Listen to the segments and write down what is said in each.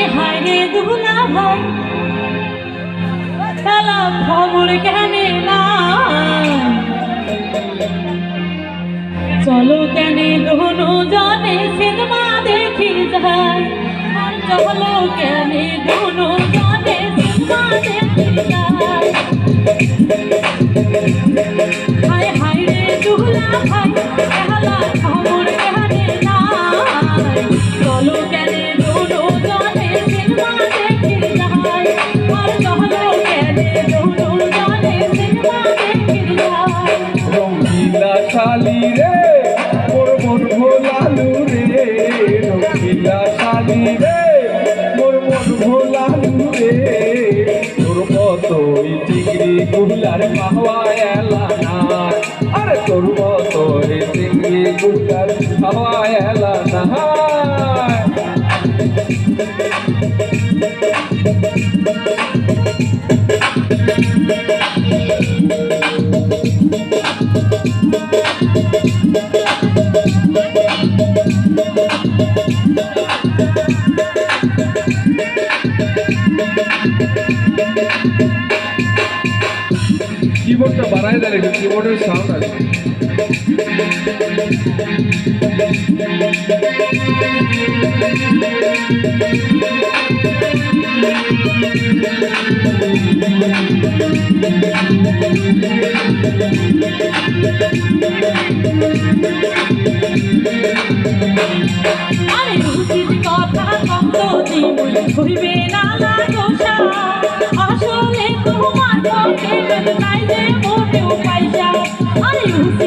হায় হায় রে দুলা ভাই। খেলা খবর কেনে না। চলো কেনে দোনো জানে সিনেমা দেখি যায় চলো কেনে দোনো জানে সিনেমা দেখি যায় রঙ্গিলা শালি রে মোর রে রঙ্গিলা শালি রে মোর রে তোর মতোই চিংড়ি গুলার মাহওয়া এলা না আরে তোর মতোই চিংড়ি গুলার মাহওয়া এলা দেয় একটু কিবোর্ডের সাউন্ড আছে আরে রুচির কথা কত দিন হইবে না?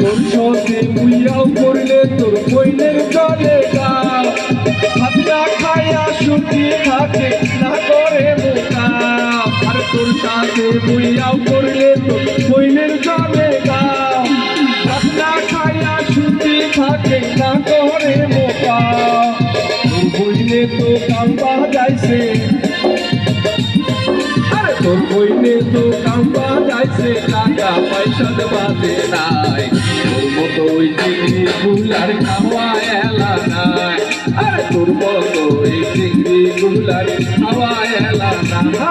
তোর সাথে মুইয়াও করলে তোর বইনের চলে গা। ভাত না খায়া সুখী থাকে না করে বোকা। আর তোর সাথে মুইয়াও করলে তোর বইনের চলে গা। ভাত না খায়া সুখী থাকে না করে বোকা। তোর বইনে তো কাম বাজাইছে আরে তোর বইনে তো কাম বাজাইছে টাকা, পয়সা বাজে নাই। তোর মতো ওই চিংড়ি গুলার খাওয়া এলা নাই। আরে তোর মতো ওই চিংড়ি গুলার খাওয়া এলা না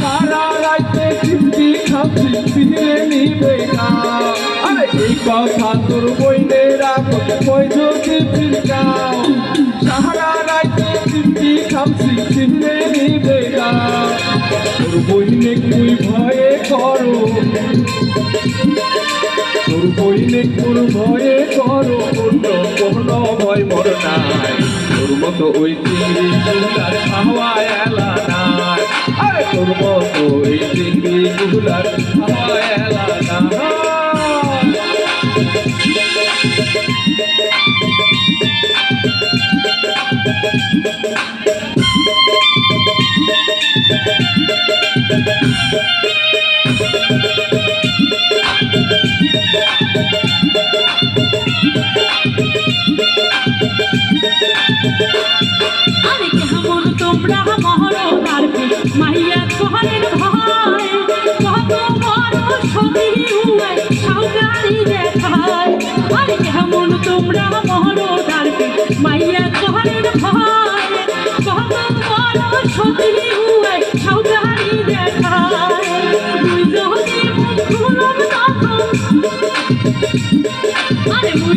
সারা রাতে খিস্তি খাচ্ছি, ফিরে নিবে না। আরে এই কথা তোর বইনে রাখো কয়তো ঠিকাও সারা রাতে খিস্তি খাচ্ছি, ফিরে বইনে ভয়ে করো। তোর তোর ভয়ে করো ভয় মর নাই। মতো ওই চিংড়ি গুলার খাওয়া এলা তোর মতো ওই চিংড়ি গুলার খাওয়া এলা না আরে তোমরা মহরণার মাইয়া কোহরের ভাই কত বড় সতী হুয়ে সাউকারি দেখায়। আরে কেমন তোমরা মাইয়া যদি মুখ খুলম তখন। আরে মুই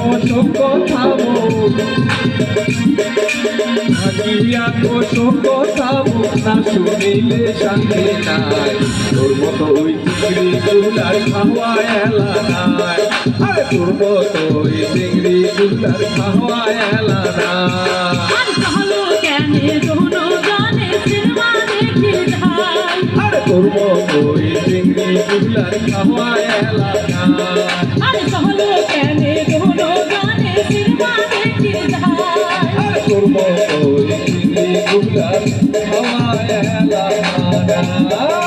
কত কথা বল থাকিয়া কত কথা না শুনিলে শান্তি নাই। তোর মতো ওই চিংড়ি চুলার খাওয়া এলা নাই। আরে তোর মতো ওই চিংড়ি চুলার খাওয়া এলা নাই। যাই আরে তোর মতো ওই চিংড়ি চুলার খাওয়া এলা নাই। Danke.